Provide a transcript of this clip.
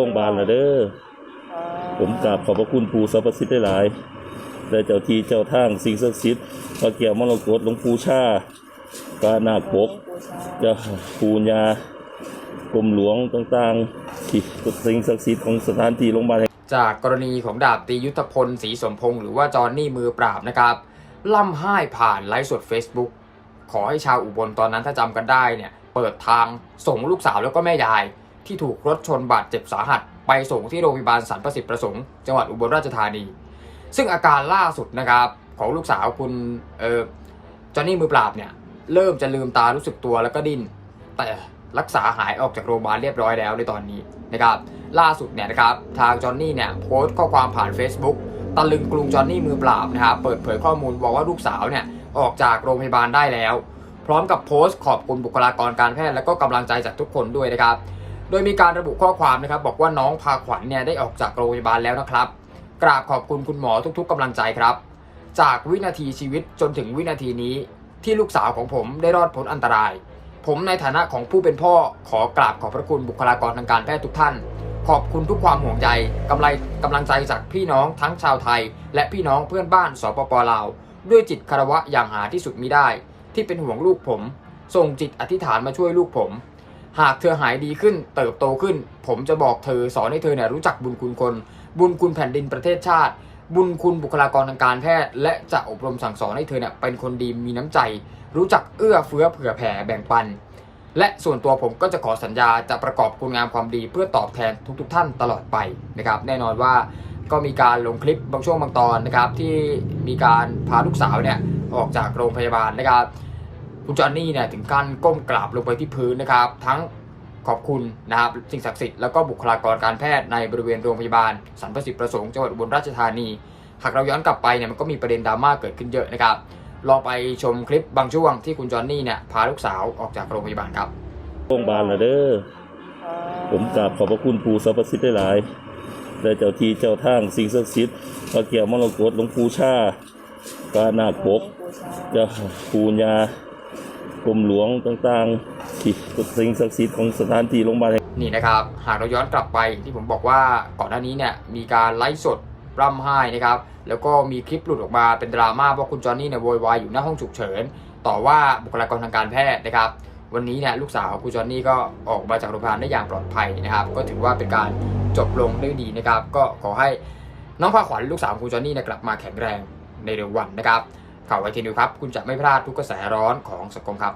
โรงพยาบาลละเด้อผมกราบขอบพระคุณปู่สรรพสิทธิ์ได้หลายได้เจ้าที่เจ้าทางสิ่งศักดิ์สิทธิ์พระเกี่ยวมรกตหลวงปู่ชากานาคปกเจ้าปู่ญากรมหลวงต่างๆที่สิ่งศักดิ์สิทธิ์ของสถานที่โรงพยาบาลจากกรณีของดาบตียุทธพลศรีสมพงศ์หรือว่าจอห์นนี่มือปราบนะครับล่ำไห้ผ่านไลฟ์สด Facebook ขอให้ชาวอุบลตอนนั้นถ้าจำกันได้เนี่ย เปิดทางส่งลูกสาวแล้วก็แม่ยาย ที่ถูกรถชนบาดเจ็บสาหัส ไปส่งที่โรงพยาบาลสรรประสิทธิ์ประสงค์จังหวัดอุบลราชธานี ซึ่งอาการล่าสุดนะครับของลูกสาวคุณเออจอห์นนี่มือปราบเนี่ยเริ่มจะลืมตารู้สึกตัวแล้วก็ดิ้นแต่รักษาหายออกจากโรงพยาบาลเรียบร้อยแล้วในตอนนี้นะครับล่าสุดเนี่ยนะครับทางจอห์นนี่เนี่ยโพสต์ข้อความผ่าน Facebook ตะลึงกรุงจอห์นนี่มือปราบนะครับเปิดเผยข้อมูลบอกว่าลูกสาวเนี่ยออกจากโรงพยาบาลได้แล้ว พร้อมกับโพสต์ขอบคุณบุคลากรการแพทย์และก็กำลังใจจากทุกคนด้วยนะครับ โดยมีการระบุข้อความนะครับบอกว่าน้องพาขวัญเนี่ยได้ออกจากโรงพยาบาลแล้วนะครับ กราบขอบคุณคุณหมอทุกๆกำลังใจครับ จากวินาทีชีวิตจนถึงวินาทีนี้ ที่ลูกสาวของผมได้รอดพ้นอันตราย ผมในฐานะของผู้เป็นพ่อขอกราบขอบพระคุณบุคลากรทางการแพทย์ทุกท่าน ขอบคุณทุกความห่วงใยกำไรกำลังใจจากพี่น้องทั้งชาวไทย และพี่น้องเพื่อนบ้านสปปลาวด้วยจิตคารวะอย่างหาที่สุดมิได้ ที่เป็นห่วงลูกผม ส่งจิตอธิษฐานมาช่วยลูกผม หากเธอหายดีขึ้นเติบโตขึ้น ผมจะบอกเธอสอนให้เธอเนี่ยรู้จักบุญคุณคน บุญคุณแผ่นดินประเทศชาติ บุญคุณบุคลากรทางการแพทย์ และจะอบรมสั่งสอนให้เธอเนี่ยเป็นคนดีมีน้ำใจ รู้จักเอื้อเฟื้อเผื่อแผ่แบ่งปัน และส่วนตัวผมก็จะขอสัญญาจะประกอบคุณงามความดีเพื่อตอบแทนทุกๆทท่านตลอดไปนะครับ แน่นอนว่าก็มีการลงคลิปบางช่วงบางตอนนะครับที่มีการพาลูกสาวเนี่ยออกจากโรงพยาบาลนะครับ คุณจอห์นนี่เนี่ยถึงขั้นก้มกราบลงไปที่พื้นนะครับ ทั้งขอบคุณนะครับสิ่งศักดิ์สิทธิ์แล้วก็บุคลากรการแพทย์ในบริเวณโรงพยาบาลสรรพสิทธิประสงค์จังหวัดอุบลราชธานี หากเราย้อนกลับไปเนี่ยมันก็มีประเด็นดราม่าเกิดขึ้นเยอะนะครับ ลองไปชมคลิปบางช่วงที่คุณจอห์นนี่เนี่ยพาลูกสาวออกจากโรงพยาบาลครับโรงพยาบาลละเด้อผมกราบขอบพระคุณปูสรรพสิทธิ์ได้หลายได้เจ้าที่เจ้าทางสิ่งศักดิ์สิทธิ์พระเกี่ยวมรกตหลวงปู่ชา กานาคปกเจ้าปู่ญา กรมหลวงต่างๆที่สิ่งศักดิ์สิทธิ์ของสถานที่โรงพยาบาลนี่นะครับหากเราย้อนกลับไปที่ผมบอกว่าก่อนหน้านี้เนี่ยมีการไลฟ์สดร่ำไห้นะครับแล้วก็มีคลิปหลุดออกมาเป็นดราม่าเพราะคุณจอห์นนี่เนี่ยโวยวายอยู่หน้าห้องฉุกเฉิน ต่อว่าบุคลากรทางการแพทย์นะครับ วันนี้เนี่ยลูกสาวคุณจอห์นนี่ก็ออกมาจากโรงพยาบาลได้อย่างปลอดภัยนะครับ ก็ถือว่าเป็นการจบลงด้วยดีนะครับ ก็ขอให้น้องพาขวัญลูกสาวคุณจอห์นนี่เนี่ยกลับมาแข็งแรงในเร็ววันนะครับ ข่าวไอทีนิวครับ คุณจะไม่พลาดทุกกระแสร้อนของสังคมครับ